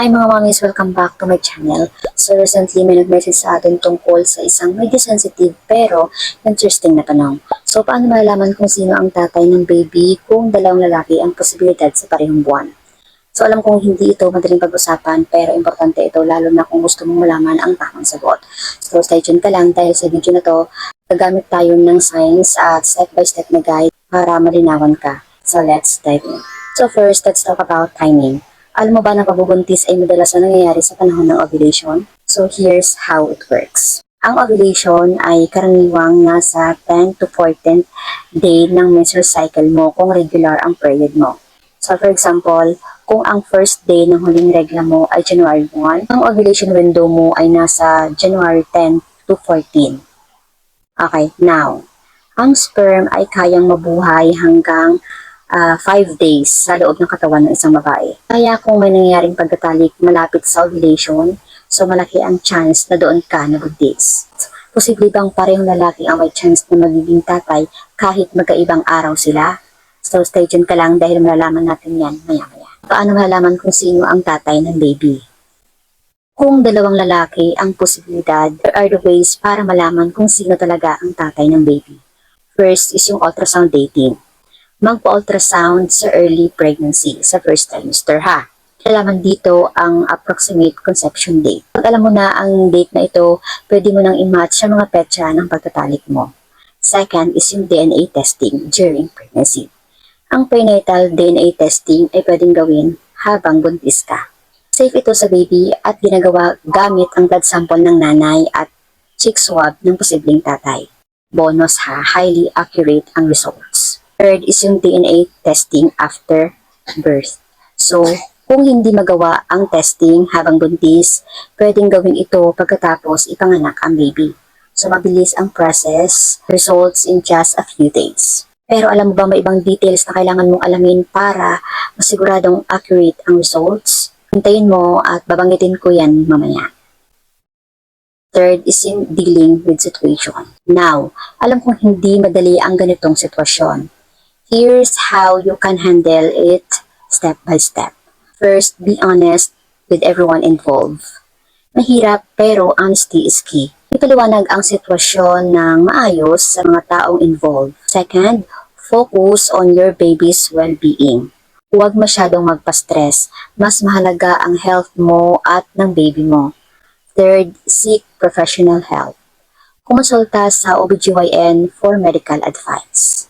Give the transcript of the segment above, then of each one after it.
Hi mga mamis, welcome back to my channel. So recently may nag-message sa atin tungkol sa isang medyo sensitive pero interesting na tanong. So paano malalaman kung sino ang tatay ng baby kung dalawang lalaki ang posibilidad sa parehong buwan? So alam kong hindi ito madaling pag-usapan pero importante ito lalo na kung gusto mong malaman ang tamang sagot. So stay tuned ka lang dahil sa video na to, gagamit tayo ng science at step-by-step na guide para malinawan ka. So let's dive in. So first, let's talk about timing. Alam mo ba na pagbubuntis ay madalas na nangyayari sa panahon ng ovulation? So here's how it works. Ang ovulation ay karaniwang nasa 10 to 14th day ng menstrual cycle mo kung regular ang period mo. So for example, kung ang first day ng huling regla mo ay January 1, ang ovulation window mo ay nasa January 10 to 14. Okay, now, ang sperm ay kayang mabuhay hanggang 5 days sa loob ng katawan ng isang babae. Kaya kung may nangyayaring pagkatalik malapit sa ovulation, so malaki ang chance na doon ka nabuntis. Posible bang parehong lalaki ang may chance na magiging tatay kahit magkaibang araw sila? So stay tuned ka lang dahil malalaman natin yan maya-maya. Paano malalaman kung sino ang tatay ng baby? Kung dalawang lalaki ang posibilidad, there are the ways para malaman kung sino talaga ang tatay ng baby. First is yung ultrasound dating magpa-ultrasound sa early pregnancy sa first trimester ha. Kailangan dito ang approximate conception date. Pag alam mo na ang date na ito, pwede mo nang i-match sa mga petsa ng pagtatalik mo. Second is yung DNA testing during pregnancy. Ang prenatal DNA testing ay pwedeng gawin habang buntis ka. Safe ito sa baby at ginagawa gamit ang blood sample ng nanay at cheek swab ng posibleng tatay. Bonus ha, highly accurate ang results. Third is yung DNA testing after birth. So, kung hindi magawa ang testing habang buntis, pwedeng gawin ito pagkatapos ipanganak ang baby. So, mabilis ang process, results in just a few days. Pero alam mo ba may ibang details na kailangan mong alamin para masiguradong accurate ang results? Hintayin mo at babanggitin ko yan mamaya. Third is in dealing with situation. Now, alam kong hindi madali ang ganitong sitwasyon. Here's how you can handle it step by step. First, be honest with everyone involved. Mahirap pero honesty is key. Ipaliwanag ang sitwasyon ng maayos sa mga taong involved. Second, focus on your baby's well-being. Huwag masyadong magpa-stress. Mas mahalaga ang health mo at ng baby mo. Third, seek professional help. Kumonsulta sa OBGYN for medical advice.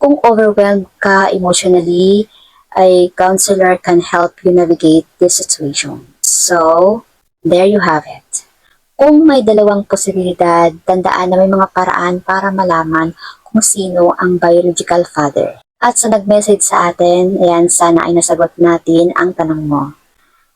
Kung overwhelmed ka emotionally, a counselor can help you navigate this situation. So, there you have it. Kung may dalawang posibilidad, tandaan na may mga paraan para malaman kung sino ang biological father. At sa nag-message sa atin, ayan, sana ay nasagot natin ang tanong mo.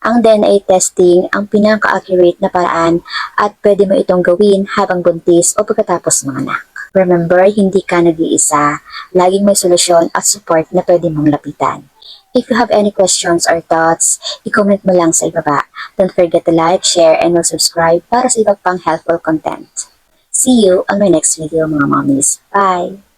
Ang DNA testing ang pinaka-accurate na paraan at pwede mo itong gawin habang buntis o pagkatapos manganak. Remember, hindi ka nag-iisa. Laging may solusyon at support na pwede mong lapitan. If you have any questions or thoughts, i-comment mo lang sa ibaba. Don't forget to like, share, and subscribe para sa iba pang helpful content. See you on my next video mga mommies. Bye!